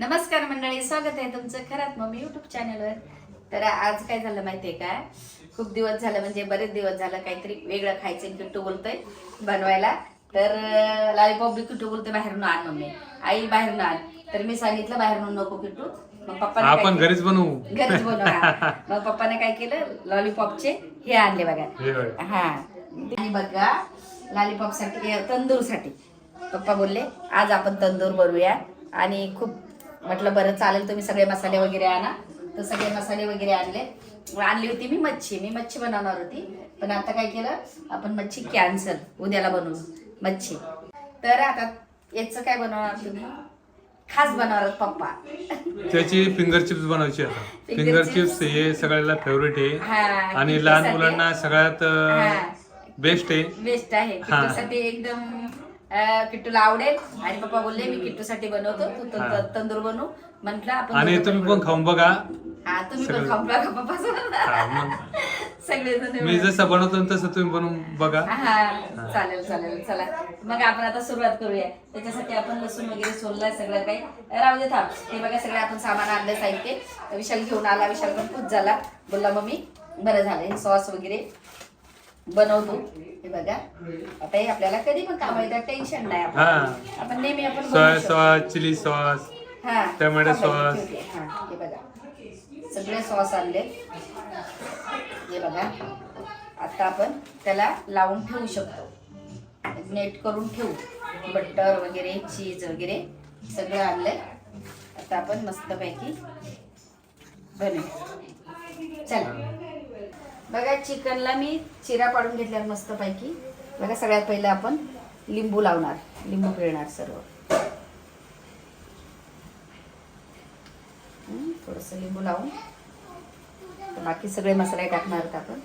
नमस्कार मंडळी स्वागत आहे तुमचं खरात मम्मी युट्यूब चॅनलवर तर आज काय झालं माहितीये का? खूप दिवस झालं म्हणजे बरेच दिवस झालं काहीतरी वेगळं खायचं किट्टू बोलतोय बनवायला. तर लॉलीपॉप बी किट्टू बोलतोय बाहेरून आण मम्मी. आई बाहेरून आण. तर मी सांगितलं बाहेरून नको किट्टू मग पप्पा आपण घरीच बनवू. घरीच बनवा मग पप्पाने काय केलं? लॉलीपॉपचे हे आणले बघा. हे आणि बघा लॉलीपॉपसाठी तंदूरसाठी पप्पा बोलले आज आपण तंदूर बनवूया. आणि खूप म्हटलं बरं चालेल तुम्ही सगळे मसाले वगैरे आणा. तर सगळे मसाले वगैरे आणले. आणली होती मी मच्छी. मी मच्छी बनवणार होती. पण आता काय केलं आपण मच्छी कॅन्सल उद्याला बनवू. मच्छी. तर आता याचं काय बनवणार तुम्ही? खास बनवणार पप्पा. त्याची फिंगर चिप्स बनवायची आता. Finger finger chips. चिप्स हे सगळ्याला फेवरेट आहे. आणि लहान. मुलांना सगळ्यात. बेस्ट आहे. बेस्ट आहे. हा. एकदम किट्टूला आवडेल. आणि पप्पा बोलले मी किट्टूसाठी बनवतो. तू हा. तंदूर बनवू. म्हंटल आपण आणि दोघं तुम्ही पण बनवू. खाऊन बघा. हा तुम्ही पण सगळं. खाऊन बघा पप्पा हा, मग. सगळेजण मी जसं बनवतो तसं तुम्ही बनवून बघा. हा चालेल चालेल चला. मग आपण आता सुरुवात करूया. त्याच्यासाठी आपण लसूण वगैरे सोललाय सगळं काही. राहू दे थांब. हे बघा सगळे आपण सामान आणलं साहित्य. विशाल घेऊन आला विशाल पण खुश झाला. बोलला मम्मी बरं झालं हे सॉस वगैरे. बनवतो. हे बघा. आता हे आपल्याला कधी पण काम येतात टेन्शन नाही आपण. हा. आपण नेहमी आपण बनवू सोया शकतो. सॉस चिली सॉस हा. Tomato sauce. हा हे बघा. सगळे सॉस आणले. हे बघा. आता आपण त्याला लावून ठेवू शकतो. नेट करून ठेवू. बटर वगैरे चीज वगैरे सगळं आणलंय. आता आपण मस्तपैकी बनवू. चला. बघा चिकनला मी चिरा पाडून घेतल्या मस्तपैकी बघा सगळ्यात पहिलं आपण लिंबू लावणार लिंबू पिळणार सर्व. थोडंसं लिंबू लावून. बाकी सगळे मसाले टाकणार आहोत आपण.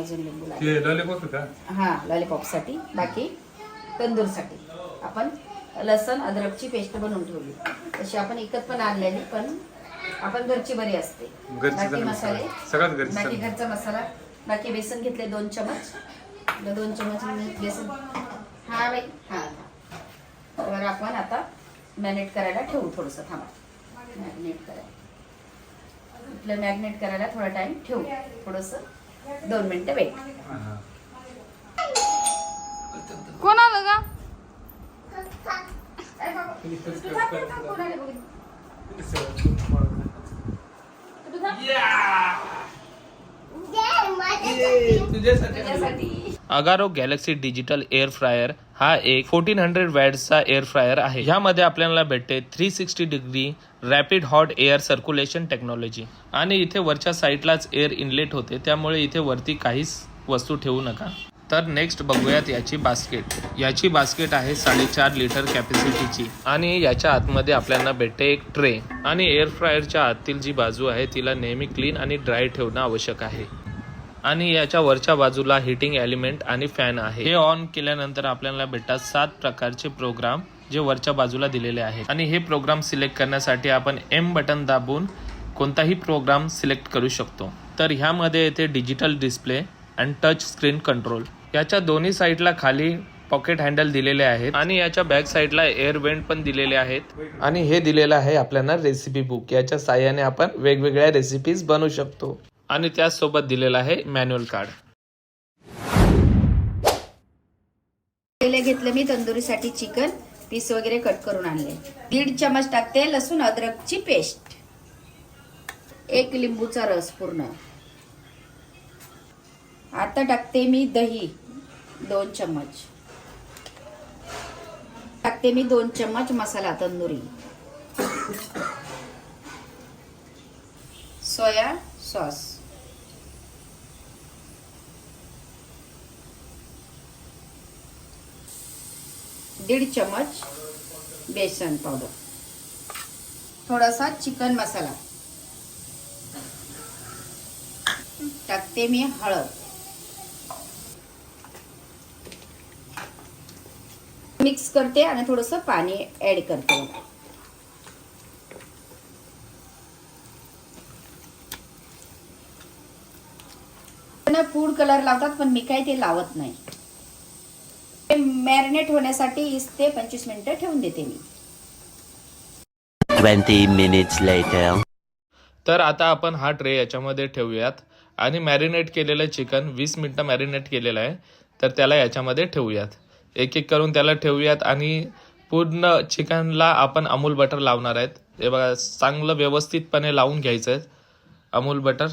अजून लिंबू लाव ते लॉलीपॉप का? हा लॉलीपॉपसाठी बाकी तंदूरसाठी. आपण लसण अद्रकची पेस्ट बनवून ठेवली. तशी आपण इकत पण आणलेली पण आपण घरची बरी असते. घरची बाकी मसाले. सगळ्यात घरची बाकी. घरचा मसाला. बाकी बेसन घेतले दोन चमच. दोन चमच बेसन. हा बाई हा. तर आपण आता मॅरिनेट करायला ठेवू थोडंसं थांबा. मॅरिनेट करायला आपलं मॅरिनेट करायला थोडा टाइम ठेवू. थोडंसं दोन मिनटं वेट. हा. कोण आलं का Agaro galaxy digital air fryer हा एक फोर्टीन हंड्रेड वॅट्सचा एअर फ्रायर आहे. ह्यामध्ये आपल्याला भेटते three sixty degree rapid hot air circulation technology आणि इथे वरच्या साईडलाच एअर इनलेट होते. त्यामुळे इथे वरती काहीच वस्तू ठेवू नका. तर नेक्स्ट बघूयात याची बास्केट याची बास्केट आहे साडेचार लिटर कॅपॅसिटीची आणि याच्या आतमध्ये आपल्याला भेटते एक ट्रे आणि एअर फ्रायरच्या आतील जी बाजू आहे तिला नेहमी क्लीन आणि ड्राय ठेवणं आवश्यक आहे. आणि याच्या वरच्या बाजूला हिटिंग एलिमेंट आणि फॅन आहे. हे ऑन केल्यानंतर आपल्याला भेटतात सात प्रकारचे प्रोग्राम जे वरच्या बाजूला दिलेले आहेत. आणि हे प्रोग्राम सिलेक्ट करण्यासाठी आपण एम बटन दाबून कोणताही प्रोग्राम सिलेक्ट करू शकतो. तर ह्यामध्ये येते digital display and touch screen control याच्या दोन्ही साईडला खाली पॉकेट हँडल दिलेले आहेत. आणि याच्या बॅक साईडला एअर वेंट पण दिलेले आहेत. आणि हे दिलेलं आहे आपल्याला रेसिपी बुक याच्या साह्याने आपण वेगवेगळ्या रेसिपीज बनवू शकतो. आणि त्याचसोबत दिलेलं आहे मॅन्युअल कार्ड पहिले घेतलं मी तंदुरीसाठी चिकन पीस वगैरे कट करून आणले. दीड चमच टाकते लसूण अद्रकची पेस्ट एक लिंबूचा रस पूर्ण. आता टाकते मी दही. दोन चम्मच. टाकते मी दोन चम्मच मसाला तंदुरी. Soya sauce. दीड चम्मच बेसन पावडर. थोडासा चिकन मसाला. टाकते मी हळद. मिक्स करते आणि थोडस पाणी ऍड करते. फूड कलर लावतात पण मी काय ते लावत नाही. ते मॅरिनेट होण्यासाठी वीस ते पंचवीस मिनिटं ठेवून देते मी. 20 minutes later. तर आता आपण हा ट्रे याच्यामध्ये ठेवूयात. आणि मॅरिनेट केलेलं चिकन वीस मिनटं मॅरिनेट केलेलं आहे. तर त्याला याच्यामध्ये ठेवूयात. एक एक करून त्याला ठेवूयात आणि पूर्ण चिकनला आपण अमूल बटर लावणार आहेत. हे बघा चांगलं व्यवस्थितपणे लावून घ्यायचं आहे. अमूल बटर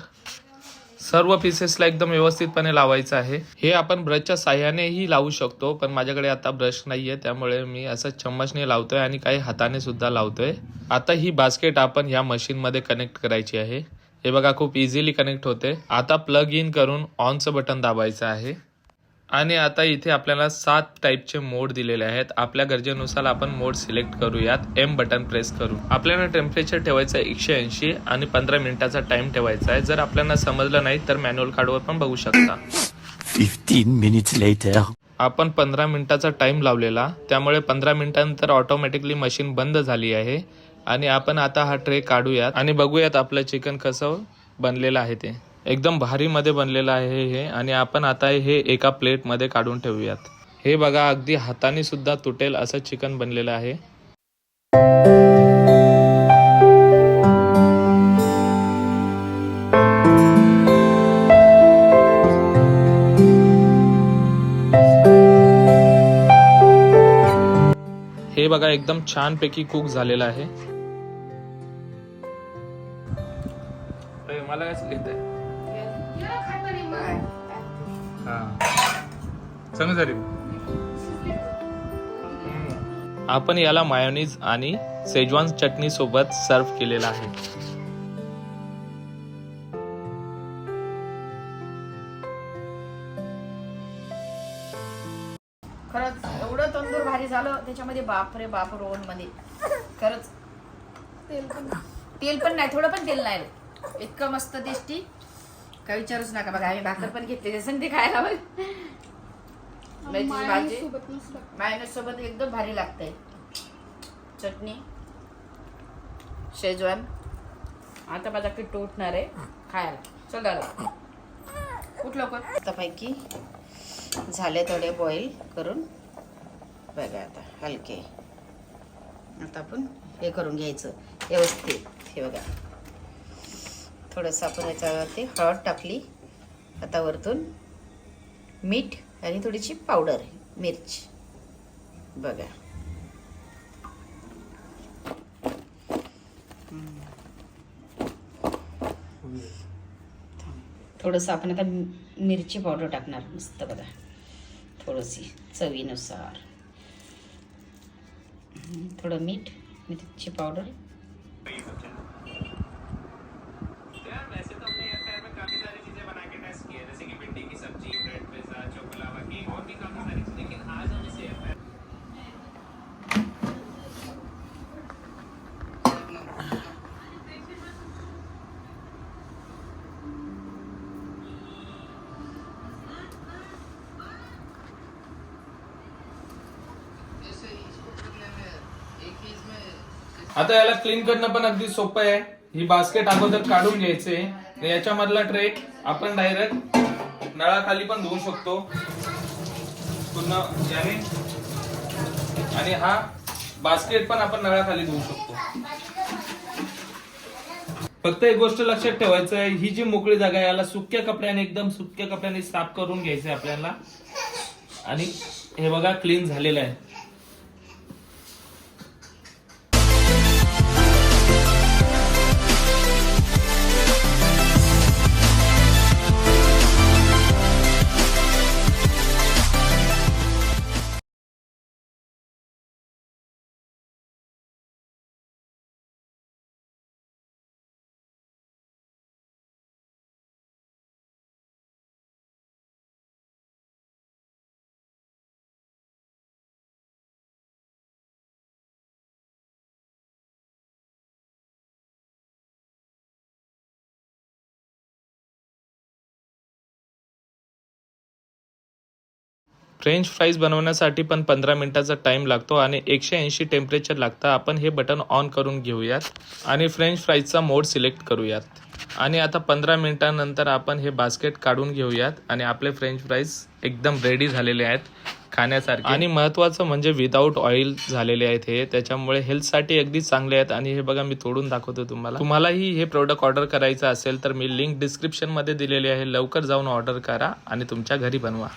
सर्व पीसेसला एकदम व्यवस्थितपणे लावायचं आहे. हे आपण ब्रशच्या साह्यानेही लावू शकतो पण माझ्याकडे आता ब्रश नाही आहे त्यामुळे मी असं चम्मचने लावतोय आणि काही हाताने सुद्धा लावतोय. आता ही बास्केट आपण ह्या मशीनमध्ये कनेक्ट करायची आहे. हे बघा खूप इझिली कनेक्ट होते. आता प्लग इन करून ऑनचं बटन दाबायचं आहे. आणि आता इथे आपल्याला सात टाईपचे मोड दिलेले आहेत. आपल्या गरजेनुसार आपण मोड सिलेक्ट करूयात. एम बटन प्रेस करू आपल्याला टेम्परेचर ठेवायचं आहे एकशे ऐंशी आणि पंधरा मिनिटाचा टाइम ठेवायचा आहे. जर आपल्याला समजलं नाही तर मॅन्युअल कार्डवर पण बघू शकता. 15 minutes later. आपण पंधरा मिनिटाचा टाइम लावलेला. त्यामुळे पंधरा मिनिटांनंतर ऑटोमॅटिकली मशीन बंद झाली आहे. आणि आपण आता हा ट्रे काढूयात. आणि बघूयात आपलं चिकन कसं बनलेलं आहे ते. एकदम भारी मध्ये बनलेलं आहे हे आणि आपण आता हे एका प्लेटमध्ये काढून ठेवूयात. हे बघा अगदी हाताने सुद्धा तुटेल असं चिकन बनलेलं आहे. हे बघा एकदम छानपैकी कुक झालेलं आहे. मला काय घेत चांगली झाली आपण याला मायोनीज आणि सेजवान चटणी सोबत सर्व केलेला आहे. खरंच एवढं तंदूर भारी झालं त्याच्यामध्ये बाप रे बाप रोलमध्ये खरंच. तेल पण. नाही थोडं पण तेल नाही. इतकं मस्त टेस्टी काय विचारूच नका. बघा आम्ही भाकर पण घेतली संधी खायला बघ. मेथीची भाजी. मायनस सोबत एकदम भारी लागते चटणी शेजवान. आता माझा किट्टू उठणार आहे खायला. चल दादा. उठ लवकर. आतापैकी झाले थोडे बॉईल करून. बघा आता हलके. आता आपण हे करून घ्यायचं. व्यवस्थित. हे बघा. थोडंसं आपण याच्यावरती हळद टाकली. आता वरतून मीठ आणि थोडीशी पावडर मिरची. बघा. थोडंसं आपण आता मिरची पावडर टाकणार. मस्त बघा. थोडीशी चवीनुसार. थोडं मीठ मिरची पावडर. आता याला क्लीन करणं पण अगदी सोपं आहे. ही बास्केट अगोदर काढून घ्यायचे. याच्यामधला ट्रे आपण डायरेक्ट नळाखाली पण धुवू शकतो. पुन्हा याने. आणि हा बास्केट पण आपण नळाखाली धुवू शकतो. फक्त एक गोष्ट लक्षात ठेवायचं आहे ही जी मोकळी जागा आहे याला सुक्या कपड्याने एकदम सुक्या कपड्याने साफ करून घ्यायचं आपल्याला. आणि हे बघा क्लीन झालेलं आहे. फ्रेंच फ्राईज बनवण्यासाठी पण पंधरा मिनिटाचा टाईम लागतो आणि एकशे ऐंशी टेम्परेचर लागतं. आपण हे बटन ऑन करून घेऊयात आणि फ्रेंच फ्राईजचा मोड सिलेक्ट करूयात. आणि आता पंधरा मिनटानंतर आपण हे बास्केट काढून घेऊयात आणि आपले फ्रेंच फ्राईज एकदम रेडी झालेले आहेत खाण्यासारखे. आणि महत्वाचं म्हणजे विदाऊट ऑइल झालेले आहेत हे. त्याच्यामुळे हेल्थसाठी अगदी चांगले आहेत आणि हे बघा मी तोडून दाखवतो तुम्हाला. तुम्हालाही हे प्रोडक्ट ऑर्डर करायचं असेल तर मी लिंक डिस्क्रिप्शनमध्ये दिलेली आहे. लवकर जाऊन ऑर्डर करा आणि तुमच्या घरी बनवा.